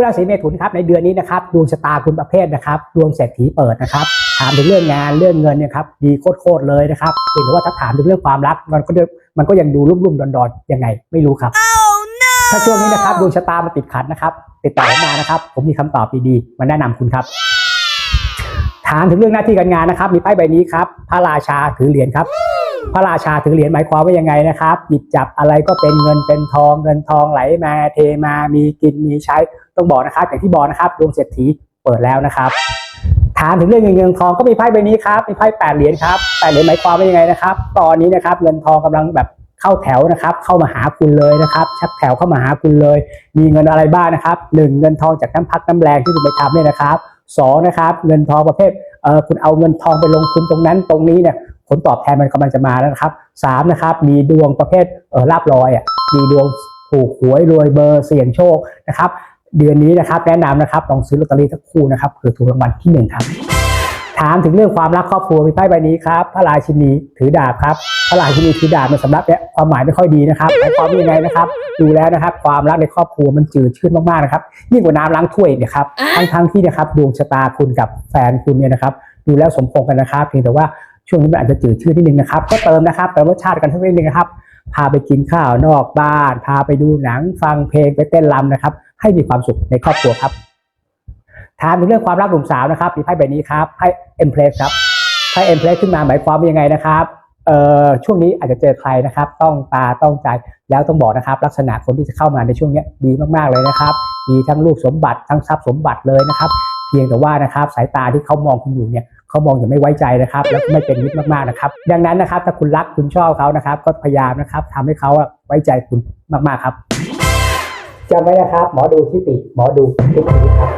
คุณราศีเมถุนครับในเดือนนี้นะครับดวงชะตาคุณประเภทนะครับดวงเศรษฐีเปิดนะครับถามถึงเรื่องงานเรื่องเงินเนี่ยครับดีโคตรๆเลยนะครับเพียงแต่ว่าถ้าถามถึงเรื่องความรักมันก็มันก็ยังดูรุ่มๆดอนๆยังไงไม่รู้ครับถ้าช่วงนี้นะครับดวงชะตามาติดขัดนะครับ ติดต่อผมมานะครับ ผมมีคำตอบดีๆมาแนะนำคุณครับ ถามถึงเรื่องหน้าที่การงานนะครับ มีไพ่ใบนี้ครับ พระราชาถือเหรียญครับ พระราชาถือเหรียญหมายความว่ายังไงนะครับ หยิบจับอะไรก็เป็นเงินเป็นทองเงินทองไหลมาเทมามีกินมีใช้ต้องบอกนะครับ อย่างที่บอกนะครับดวงเศรษฐีเปิดแล้วนะครับถามถึงเรื่องเงินเงินทองก็มีไพ่ใบนี้ครับมีไพ่แปดเหรียญครับแปดเหรียญหมายความว่ายังไงนะครับ ตอนนี้นะครับเงินทองกำลังแบบเข้าแถวนะครับ เข้ามาหาคุณเลยนะครับ ชักแถวเข้ามาหาคุณเลย มีเงินอะไรบ้างนะครับหนึ่งเงินทองจากน้ำพักน้ำแรงที่คุณไปทำเนี่ยนะครับสองนะครับ เงินทองประเภทเออคุณเอาเงินทองไปลงทุนตรงนั้นตรงนี้เนี่ย ผลตอบแทนมันกำลังจะมาแล้วนะครับสามนะครับมีดวงประเภทเออลาบลอยอะมีดวงถูกหวยรวยเบอร์เสี่ยงโชคนะครับเดือนนี้นะครับแนะนำนะครับลองซื้อลอตเตอรี่สักคู่นะครับเผื่อถูกรางวัลที่หนึ่งครับถามถึงเรื่องความรักครอบครัวมีไพ่ใบนี้ครับพระราชินีถือดาบครับพระราชินีถือดาบมันสำหรับเนี่ยความหมายไม่ค่อยดีนะครับหมายความว่ายังไงนะครับ ดูแล้วนะครับ ความรักในครอบครัวมันจืดชืดมากๆนะครับยิ่งกว่าน้ำล้างถ้วยเนี่ยครับทั้งทั้งที่นะครับดวงชะตาคุณกับแฟนคุณเนี่ยนะครับ ดูแล้วสมพงกันนะครับเพียงแต่ว่า ช่วงนี้มันอาจจะจืดชืดนิดนึงนะครับ ก็เติมนะครับเติมรสชาติกันสักนิดนึงนะครับ พาไปกินข้าวนอกบ้าน พาไปดูหนังฟังเพลงไปเต้นรำนะครับ ให้มีความสุขในครอบครัวครับถามถึงเรื่องความรักหนุ่มสาวนะครับมีไพ่ใบนี้ครับไพ่เอ็มเพลสครับไพ่เอ็มเพลสขึ้นมาหมายความว่ายังไงนะครับเอ่อช่วงนี้อาจจะเจอใครนะครับ ต้องตาต้องใจแล้วต้องบอกนะครับ ลักษณะคนที่จะเข้ามาในช่วงนี้ดีมากๆเลยนะครับมีทั้งลูกสมบัติทั้งทรัพย์สมบัติเลยนะครับ เพียงแต่ว่านะครับ สายตาที่เขามองคุณอยู่เนี่ย เขามองอย่างไม่ไว้ใจนะครับ แล้วก็ไม่เป็นมิตรมากๆนะครับ ดังนั้นนะครับ ถ้าคุณรักคุณชอบเขานะครับ ก็พยายามนะครับทำให้เขาไว้ใจคุณมากๆครับจำไว้นะครับ หมอดูที่ติหมอดูทุกทีครับ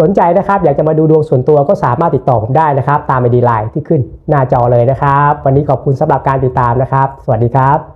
สนใจนะครับ อยากจะมาดูดวงส่วนตัวก็สามารถติดต่อผมได้นะครับ ตามไอดีไลน์ที่ขึ้นหน้าจอเลยนะครับ วันนี้ขอบคุณสำหรับการติดตามนะครับ สวัสดีครับ